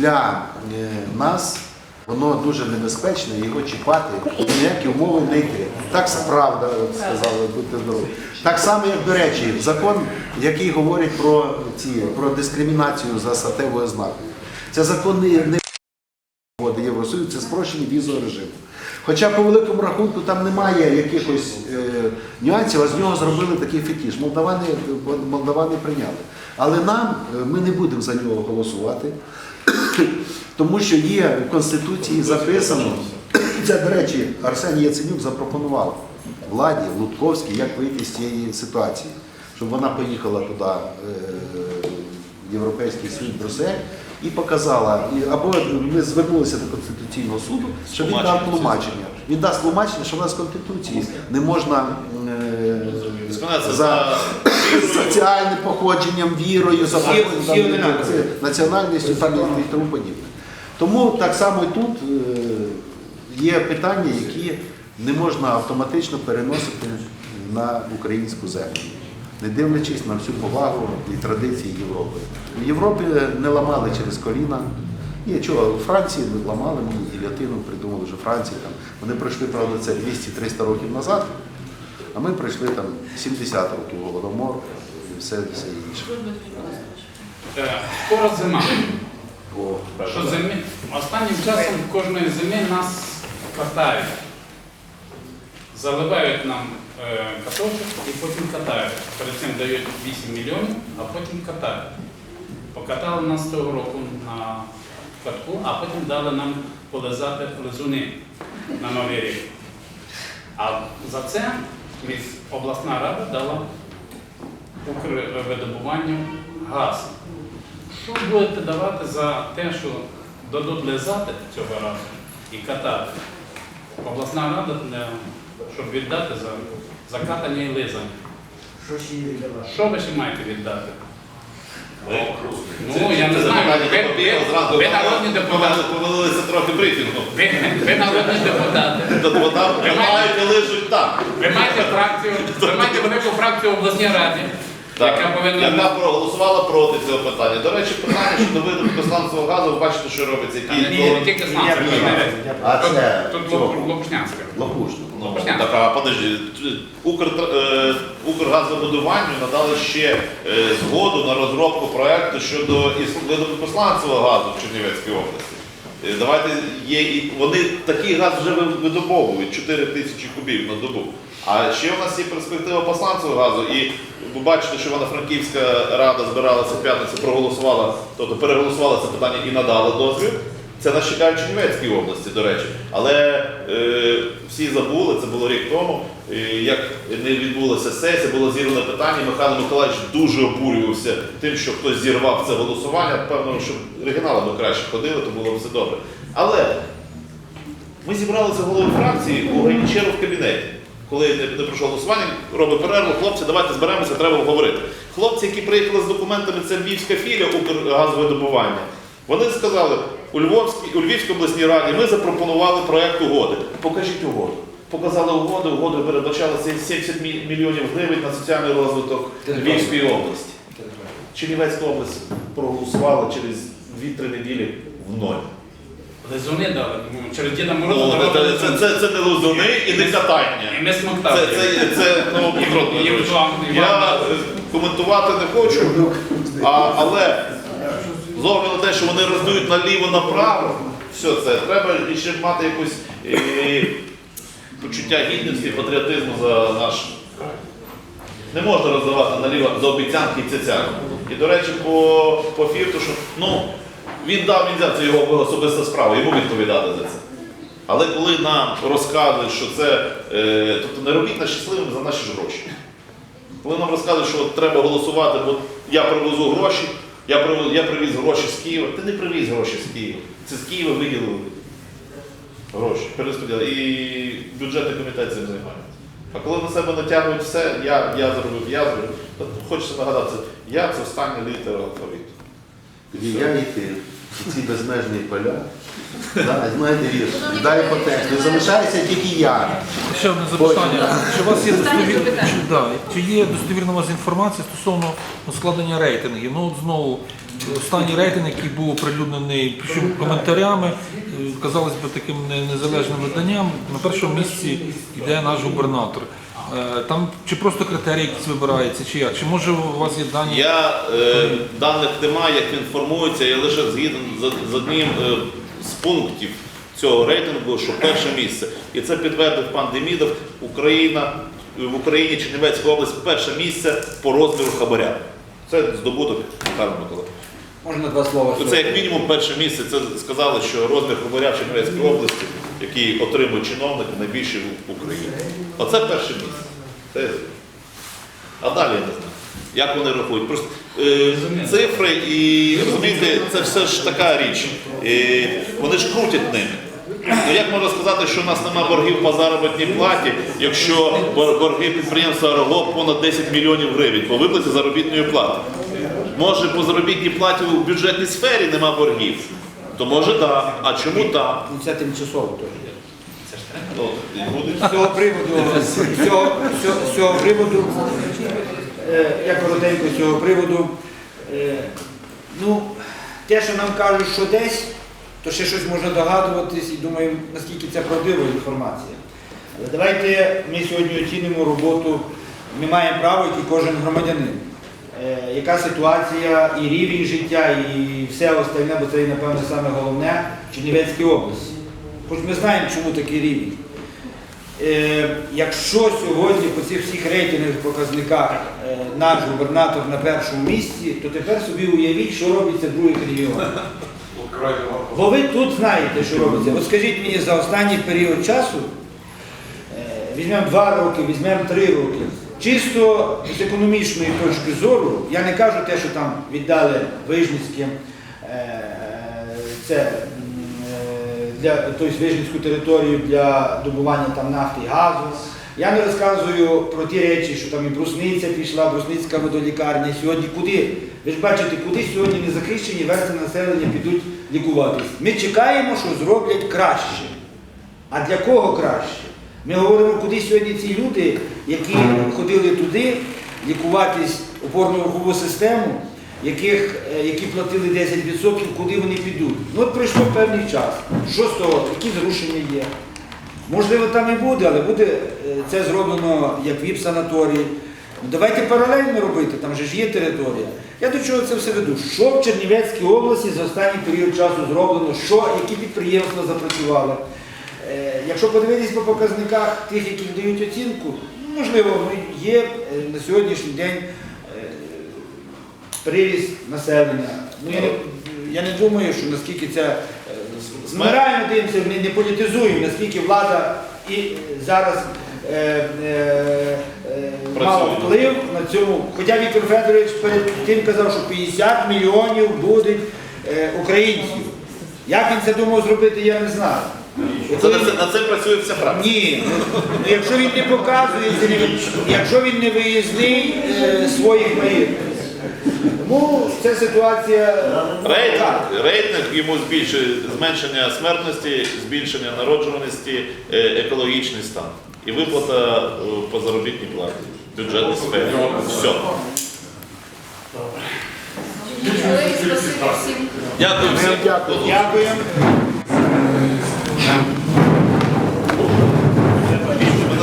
для е, нас воно дуже небезпечне, його чіпати, ніякі умови не йти. Так правда, сказали, будьте здорові. Так само, як, до речі, закон, який говорить про, ці, про дискримінацію за статевою ознакою. Це закон не, угоди Євросоюзу, це спрощення візового режиму. Хоча по великому рахунку там немає якихось е, нюансів, а з нього зробили такий фетіш. Молдавани, молдавани прийняли. Але нам е, ми не будемо за нього голосувати, тому що є в Конституції записано. Це, до речі, Арсеній Яценюк запропонував владі Лутковській, як вийти з цієї ситуації, щоб вона поїхала туди. е, в Європейський суд Брюссель і показала, або ми звернулися до Конституційного суду, щоб він дав тлумачення. Він дасть тлумачення, що в нас в Конституції не можна е, за соціальним походженням, вірою, це- національністю там, і тому подібне. Тому так само і тут е, є питання, які не можна автоматично переносити на українську землю, не дивлячись на всю повагу і традиції Європи. В Європі не ламали через коліна. Ні, чого, у Франції ламали, ми гільотину придумали вже Франції. Там. Вони пройшли, правда, це 200-300 років назад, а ми пройшли там 70 років голодомор і все, все інше. Е, Скоро зима. О, Що зимі? Останнім часом кожної зими нас катають. Заливають нам е, каточок і потім катають. Перед цим дають 8 мільйонів, а потім катають. Покатали нас того року на катку, а потім дали нам полизати лизуни на Новий рік. А за це обласна рада дала Укрвидобуванню газ. Що будете давати за те, що дадуть лизати цього разу і катати? Обласна рада, для, щоб віддати за, за катання і лизання. Що ще віддавати? Що ви ще маєте віддати? Ну, я не Ви- народні депутати. Повелилися трохи брифінгу. Ви, ви народні депутати. Маєте- катають так. Ви маєте фракцію, ви маєте велику фракцію в обласній раді, яка повинна. яка проголосувала проти цього питання. До речі, питання щодо видобутку сланцевого газу, ви бачите, що робиться. Ні, не тільки знати. А це Тут цього, Лопушнянська. Лопушно. Ну, так, а подожди, Укр, е, Укргазвидобуванню надали ще е, згоду на розробку проекту щодо іс- видобутку сланцевого газу в Чернівецькій області. Е, Давайте є і вони такий газ вже видобовують 4 тисячі кубів на добу. А ще у нас є перспектива посланцевого газу, і ви бачите, що вона Франківська рада збиралася в п'ятницю, проголосувала, тобто переголосувала це питання і надала дозвіл. Це нас чекає в Чернівецькій області, до речі. Але е, всі забули, це було рік тому, е, як не відбулася сесія, було зірване питання. Михайло Миколаївич дуже обурювався тим, що хтось зірвав це голосування. Певно, що регіонали краще ходили, то було б все добре. Але ми зібралися голови фракції у Гайнічеру в кабінеті. Коли не, пройшло голосування, робить перерву, хлопці, давайте зберемося, треба обговорити. Хлопці, які приїхали з документами, це Львівська філія Укргазвидобування. Вони сказали, у Львовській, у Львівській обласній раді ми запропонували проект угоди. Покажіть угоду. Показали угоду, угоду передбачали 70 мільйонів гривень на соціальний розвиток Львівської області. Чернівецька область проголосувала через 2-3 неділі в ноль. Лизуни дали. Ну, Через Діда Мороза Ну, дали це, це, це, це не лузуни і не катання. І ми Це, смоктали. це, це ну, Петро І- і Я е, коментувати не хочу, а, але з огляду на те, що вони роздають наліво-направо, все це, треба ще мати якусь е, почуття гідності, патріотизму за наш. Не можна роздавати наліво за обіцянки і цяцянки. І, до речі, по, по фірту, що ну, він дав, взяв, це його особиста справа, йому відповідати за це. Але коли нам розказують, що це, е, тобто не робіть нас щасливими за наші ж гроші. Коли нам розказують, що треба голосувати, бо я привезу гроші, я привез, я привіз гроші з Києва. Ти не привіз гроші з Києва. Це з Києва виділили гроші, перерозподіли. І бюджетний комітет цим займається. А коли на себе натягують все, я, я зробив, я зробив. Хочеться нагадати, я це остання літера алфавіту. Я і і ці безмежні поля. Да, знаєте вірш, дай по тексту. І залишається тільки я. Ще одне запитання. Чи у вас є достовір... чи, да, чи є достовірна у вас інформація стосовно ну, складення рейтингів? Ну от знову Останній рейтинг, який був оприлюднений причому коментарями, е, казалось би таким незалежним виданням, на першому місці йде наш губернатор. Е, Там чи просто критерії якісь вибираються, чи як? Чи може у вас є дані? Я е, даних немає, як він формується, я лише згіден з, з одним е, з пунктів цього рейтингу, що перше місце. І це підтвердив пан Демідов. Україна в Україні Чернівецька область перше місце по розміру хабаря. Це здобуток Михайла Микола. Можна два слова? Це як мінімум перше місце. Це сказали, що розмір хабаря в Чернівецькій області, який отримує чиновник, найбільший в Україні. Оце перше місце. Це... А далі я не знаю. Як вони рахують? Просто е, цифри і розумієте, це все ж така річ. Е, вони ж крутять ними. Ну як можна сказати, що у нас немає боргів по заробітній платі, якщо борги підприємства РОГО понад 10 мільйонів гривень по виплаті заробітної плати? Може по заробітній платі у бюджетній сфері нема боргів? То може так. А чому так? Ну, Це тимчасово теж. З цього приводу, з цього, з цього- з цього приводу, е, я коротенько з цього приводу, е, ну, те, що нам кажуть, що десь, то ще щось можна догадуватись і думаю, наскільки це правдива інформація. Але давайте ми сьогодні оцінимо роботу, ми маємо право, як і кожен громадянин. Е, Яка ситуація і рівень життя, і все остальне, бо це, напевно, саме головне в Чернівецькій області. Хоч ми знаємо, чому такий рівень. Е, якщо сьогодні по цих всіх рейтингових показниках е, наш губернатор на першому місці, то тепер собі уявіть, що робиться в других регіонах. Бо ви тут знаєте, що робиться. От скажіть мені за останній період часу, візьмемо два роки, візьмемо три роки. Чисто з економічної точки зору, я не кажу те, що там віддали Вижницьким е, це е, для тобто Вижницьку територію для добування там нафти і газу. Я не розказую про ті речі, що там і брусниця пішла, брусницька водолікарня. Сьогодні куди? Ви ж бачите, куди сьогодні незахищені версти населення підуть лікуватись. Ми чекаємо, що зроблять краще. А для кого краще? Ми говоримо, куди сьогодні ці люди, які ходили туди лікуватись опорно-рухову систему, яких, е, які платили 10%, куди вони підуть. Ну от пройшов певний час. Що з того? Які зрушення є? Можливо, там і буде, але буде е, це зроблено як ВІП-санаторій. Ну, давайте паралельно робити, там же ж є територія. Я до чого це все веду? Що в Чернівецькій області за останній період часу зроблено, що, які підприємства запрацювали. Е, Якщо подивитись по показниках тих, які дають оцінку, можливо, є е, на сьогоднішній день е, приріст населення. Ну, я, не, думаю, що наскільки це змираємо, дивимося, не, не політизуємо, наскільки влада і зараз е, е, мала вплив на цьому. Хоча Віктор Федорович перед тим казав, що 50 мільйонів будуть українців. Як він це думав зробити, я не знаю. Це, на, це, на це працює вся фракція. Ні, ну, якщо він не показує, якщо він не виїзний е, своїх маєтків. Тому це ситуація. Рейтинг, так. рейтинг йому збільшує зменшення смертності, збільшення народжуваності, е, екологічний стан. І виплата е, по заробітній платі, бюджетній сфері. Все. Всім. Дякую всім. Дякуємо.